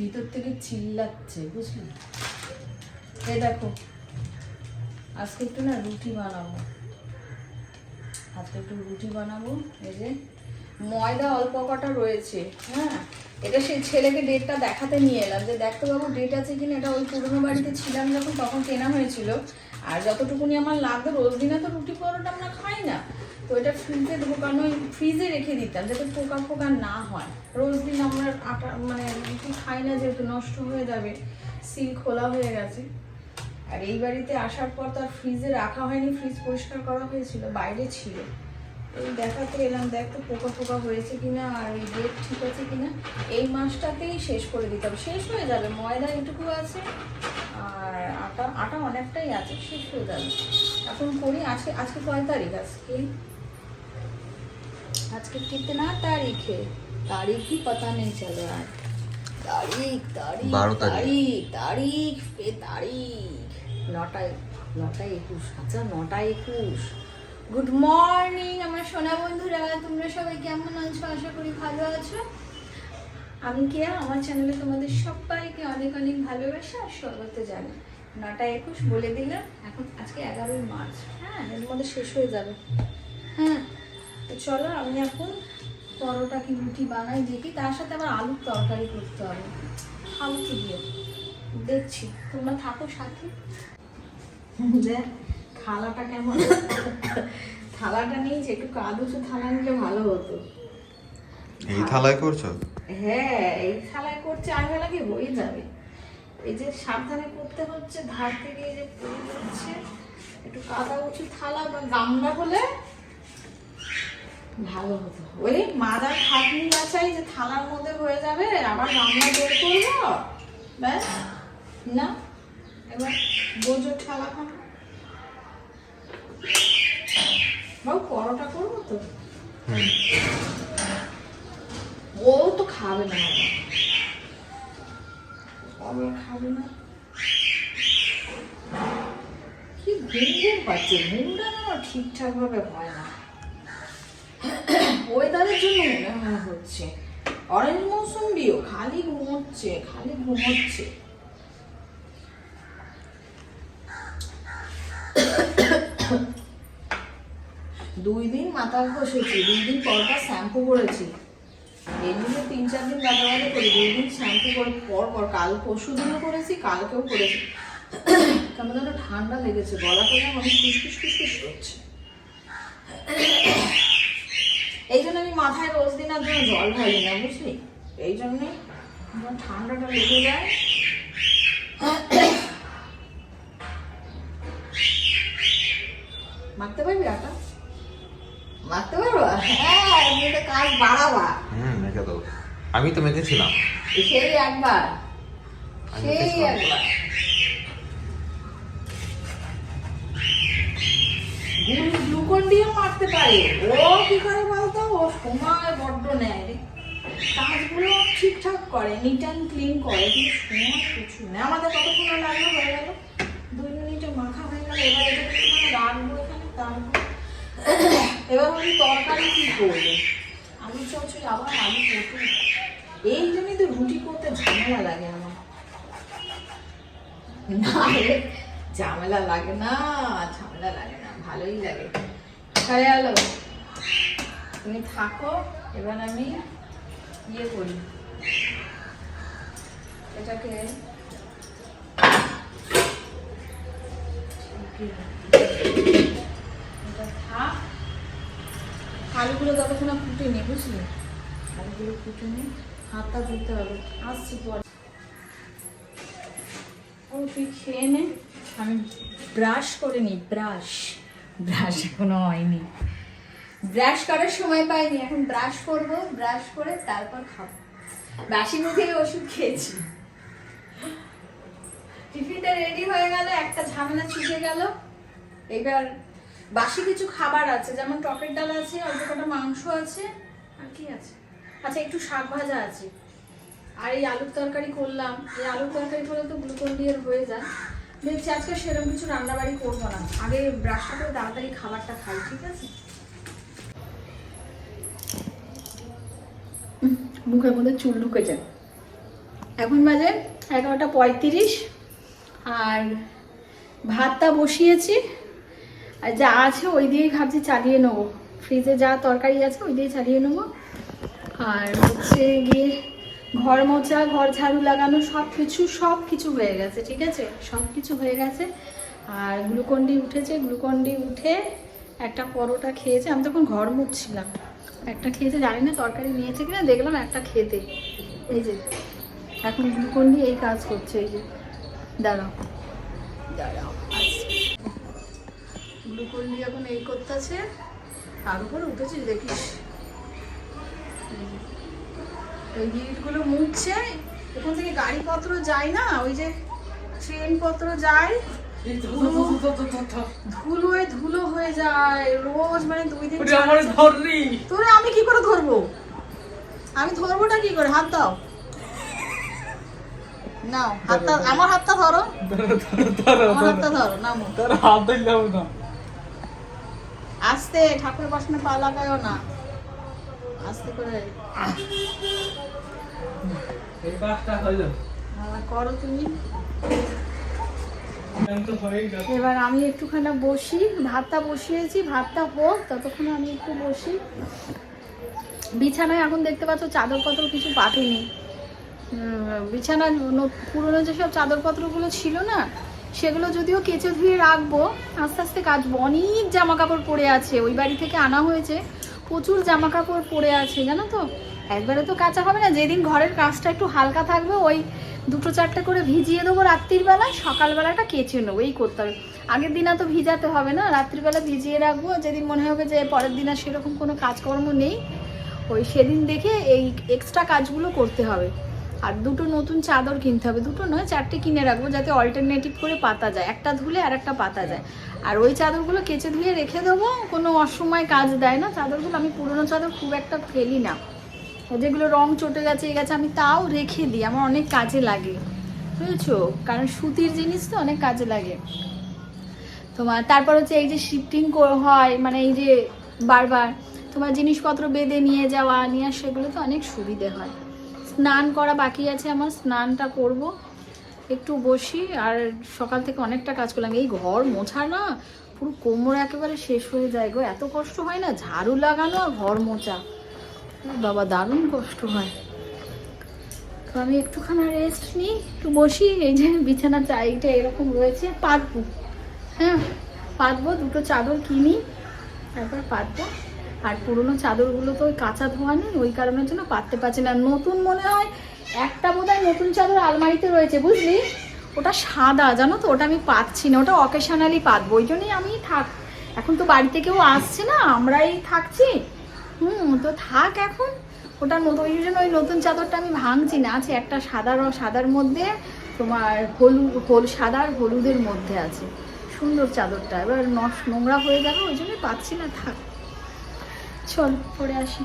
ভিতর থেকে চিল্লাচ্ছে, বুঝলি? এই দেখো, আজকে একটু না রুটি বানাবো। আজকে একটু রুটি বানাবো, এই যে ময়দা অল্প কটা রয়েছে হ্যাঁ? এটা সেই ছেলেকে ডেটটা দেখাতে নিয়ে এলাম যে দেখতে বাবু ডেট আছে কিনা? এটা ওই পুরোনো বাড়িতে ছিলাম যখন, তখন কেনা হয়েছিল। আর যতটুকুনি আমার লাগতো রোজ দিনে তো রুটি পরোটা আমরা খাই না। তো এটা ফ্রিজে ঢোকানো ফ্রিজে রেখে দিতাম যাতে পোকা ফোকা না হয়। রোজ দিন আমরা আটা মানে রুটি খাই না যেহেতু নষ্ট হয়ে যাবে সিল খোলা হয়ে গেছে। আর এই বাড়িতে আসার পর তো আর ফ্রিজে রাখা হয়নি ফ্রিজ পরিষ্কার করা হয়েছিল, বাইরে ছিল। এই দেখাতে এলাম, দেখ তো পোকা ফোকা হয়েছে কিনা আর এই ডেট ঠিক আছে কিনা। এই মাসটাতেই শেষ করে দিতাম। শেষ হয়ে যাবে, ময়দা এটুকু আছে, আর আটা আটা অনেকটাই আছে, শেষ হয়ে যাবে। এখন করি, আজকে আজকে কয় তারিখ আজকে? আজকে कितना तारीख है तारीख ही पता नहीं चल रहा है तारीख तारीख बारह तारीख। तारीख तारीख पे तारीख নটা নটা একুশ আচ্ছা নটা একুশ গুড মর্নিং আমার সোনা বন্ধুরা তোমরা সবাই কেমন আছো আশা করি ভালো আছো আমি কেয়া আমার চ্যানেলে তোমাদের সবাইকে অনেক অনেক ভালোবাসা আর স্বাগত জানাই নটা একুশ বলে দিলাম এখন আজকে এগারোই মার্চ হ্যাঁ এর মধ্যে শেষ হয়ে যাবে হ্যাঁ তো চলো আমি এখন পরোটা কি রুটি বানাই দেখি তার সাথে আবার আলুর তরকারি করতে হবে। ফালতু দিয়ে? দেখছি তোমরা থাকো সাথে। দেখ থালাটা কেমন? থালাটা নিয়েছে একটু কাদুসে থালা নিলে ভালো হতো। এই থালায় করছ? হ্যাঁ এই থালায় করছে আমি বেলা কি হয়ে যাবে। এই যে সাবধানে করতে হচ্ছে ধার থেকে এই যে পড়ে যাচ্ছে। একটু কাদা উঁচু থালা বা গামলা হলে ভালো হতো। ওই মাদার খাটনি বাছাই যে থালার মধ্যে হয়ে যাবে আবার গামলা বের করব ব্যাস। না? এবার বোঝো থালা খাব। বাবু পরোটা করব তো? ও তো খাবে না। বাবা খাবে না। কি ঘুম ঘুম পাচ্ছে? ঘুমটা না ঠিকঠাক ভাবে হয় না। ওয়েদারের জন্য মনে হচ্ছে। অরেঞ্জ মৌসুম্বিও খালি ঘুমোচ্ছে খালি ঘুমোচ্ছে। দুই দিন মাথা ঘষেছি দুই দিন পর পর শ্যাম্পু করেছি। এমনিতে তিন চার দিন বাদে করি, দুই দিন শ্যাম্পু করে পর পর, কাল পরশু দিনও করেছি, কালকেও করেছি। কেমন যেন ঠান্ডা লেগেছে, গলা যেন অনেক ফুসফুস ফুসফুস করছে। মাথায় রোজ দিন আর জন্য জল ঢালি না বুঝলি? এই জন্যে ঠান্ডাটা লেগে যায়। মারতে পারবি আটা? মারতে পারব? হ্যাঁ এমনিতে কাজ বাড়াবা। হুম মেখে দাও আমি তো মেখেছিলাম। সেই একবার। সেই মেখেছিলাম। একবার গ্লুকন দিয়ে মারতে পারে। ও কি করে বলতো? ও সময় বড্ড নেয় রে। কাজগুলো ঠিকঠাক করে নিট অ্যান্ড ক্লিন করে, কিন্তু সময় কিছু নেই। আমাদের কতক্ষণ লাগল? হয়ে গেল। দুই মিনিটে মাখা হয়ে গেল। এবার এটাকে এখানে রাখব এখানে, তারপর এবার আমি তরকারি কি করব? আলু চচ্চড়ি, আবার আলু পটল এই জন্যই তো রুটি করতে ঝামেলা লাগে আমার। না ঝামেলা লাগে না, ঝামেলা লাগে না, ভালোই লাগে। হয়ে তুমি থাকো, এবার আমি ইয়ে করি। এটাকে এটা থাক। আলুগুলো ততক্ষণ ফুটে নি, বুঝলি? আলুগুলো ফুটে নি, হাতটা ধুতে হবে। আসছি পরে। ও, তুই খেয়ে নে। আমি ব্রাশ করে নিই ব্রাশ ব্রাশ এখনও হয়নি। ব্রাশ করার সময় পাইনি, এখন ব্রাশ করব ব্রাশ করে তারপর খাব। বাসি মুখে ওষুধ খেয়েছি। টিফিনটা রেডি হয়ে গেল, একটা ঝামেলা ছুটে গেল। এবার বাসি কিছু খাবার আছে, যেমন টকের ডাল আছে, অল্প কটা মাংস আছে, আর কি আছে? আচ্ছা একটু শাক ভাজা আছে। আর এই আলুর তরকারি করলাম। এই আলুর তরকারি করলে তো গ্লুকন দিয়ে হয়ে যায়। দেখছি আজকে সেরকম কিছু রান্নাবাড়ি করব না। আগে ব্রাশটা করে তাড়াতাড়ি খাবারটা খাই, ঠিক আছে? মুখের মধ্যে চুল ঢুকে যায়। এখন বাজে এগারোটা পঁয়ত্রিশ, আর ভাতটা বসিয়েছি। আর যা আছে ওই দিয়েই ভাবছি চালিয়ে নেব। ফ্রিজে যা তরকারি আছে ওই দিয়ে চালিয়ে নেব। আর হচ্ছে গিয়ে ঘর মোছা, ঘর ঝাড়ু লাগানো সব কিছু সব কিছু হয়ে গেছে, ঠিক আছে? সব কিছু হয়ে গেছে। আর গ্লুকন্ডি উঠেছে গ্লুকন্ডি উঠে একটা পরোটা খেয়েছে। আমি তখন ঘর মুছছিলাম। একটা খেয়েছে, জানি না তরকারি নিয়েছে কিনা, দেখলাম একটা খেতে। এই যে, এখন গ্লুকন্ডি এই কাজ করছে, এই যে। দাঁড়াও। দাঁড়াও গ্লুকন্ডি এখন এই করতেছে। তার উপরে উঠেছিস দেখিস। ওই মুছছে এখান থেকে গাড়িপত্র যায় না ওই যে যায় ধুলোয় ধুলো হয়ে যায় রোজ মানে দুই দিন ধরলি। তোরে আমি কি করে ধরবো? আমি ধরবোটা কি করে? হাত দাও। নাও হাতটা আমার হাতটা ধরো। আমার হাতটা ধরো নামো ধরো হাত দিলাম না। আস্তে ঠাকুর বাসনে পা লাগায়ও না। আস্তে করে এই কাজটা হলো হ্যাঁ, করো তুমি। এবার আমি একটুখানি বসি ভাতটা বসিয়েছি ভাতটা হোক ততক্ষণ আমি একটু বসি। বিছানায় এখন দেখতে পাচ্ছ চাদরপত্র কিছু পাঠিনি। বিছানা পুরনো যেসব চাদরপত্রগুলো ছিল না সেগুলো যদিও কেচে ধুয়ে রাখব আস্তে আস্তে কাচবো। অনেক জামা কাপড় পরে আছে ওই বাড়ি থেকে আনা হয়েছে। প্রচুর জামা কাপড় পরে আছে, জানো তো? একবারে তো কাঁচা হবে না, যেদিন ঘরের কাজটা একটু হালকা থাকবে, ওই দুটো চারটে করে ভিজিয়ে দেবো রাত্রির বেলায় সকালবেলাটা কেচে নেব, এই করতে হবে। আগের দিন তো ভিজাতে হবে না রাত্রিবেলা ভিজিয়ে রাখব, যেদিন মনে হবে যে পরের দিন আর সেরকম কোনো কাজকর্ম নেই, ওই সেদিন দেখে এই এক্সট্রা কাজগুলো করতে হবে। আর দুটো নতুন চাদর কিনতে হবে, দুটো নয়, চারটে কিনে রাখব, যাতে অল্টারনেটিভ করে পাতা যায়, একটা ধুলে আর একটা পাতা যায়। আর ওই চাদরগুলো কেচে ধুয়ে রেখে দেবো, কোনো অসময় কাজ দেয় না। চাদরগুলো আমি পুরোনো চাদর খুব একটা ফেলি না। যেগুলো রং চটে গেছে, এ গেছে, আমি তাও রেখে দিই, আমার অনেক কাজে লাগে। বুঝেছ? কারণ সুতির জিনিস তো অনেক কাজে লাগে। তোমার, তারপর হচ্ছে এই যে শিফটিং হয় মানে এই যে বারবার তোমার জিনিসপত্র বেঁধে নিয়ে যাওয়া, নিয়ে সেগুলো তো অনেক সুবিধে হয়। স্নান করা বাকি আছে, আমার স্নানটা করব। একটু বসি আর সকাল থেকে অনেকটা কাজ করলাম। এই ঘর মোছা না, পুরো কোমর একেবারে শেষ হয়ে যায় গো। এত কষ্ট হয় না? ঝাড়ু লাগানো আর ঘর মোছা। বাবা, দারুণ কষ্ট হয়। তো আমি একটুখানি রেস্ট নিই, একটু বসি। এই যে বিছানা চাইটা এরকম রয়েছে, পাতবো। হ্যাঁ পাতবো, দুটো চাদর কিনি, তারপর পাতবো। আর পুরোনো চাদরগুলো তো ওই কাঁচা ধোয়া নেই, ওই কারণের জন্য পাততে পারছি না। নতুন মনে হয় একটা বোধহয় নতুন চাদর আলমারিতে রয়েছে, বুঝলি? ওটা সাদা, জানো তো? ওটা আমি পাচ্ছি না, ওটা অকেশনালি পাতবো, ওই জন্যই আমি থাক, এখন তো বাড়িতে কেউ আসছে না, আমরাই থাকছি। হুম, তো থাক এখন। ওটা নতুন ওই জন্য ওই নতুন চাদরটা আমি ভাঙছি না, আছে একটা সাদা রং, সাদার মধ্যে, তোমার হলুদ হল, সাদা আর হলুদের মধ্যে আছে। সুন্দর চাদরটা, এবার নোংরা হয়ে যাবে ওই জন্যই পাচ্ছি না, থাক। চল, পরে আসি।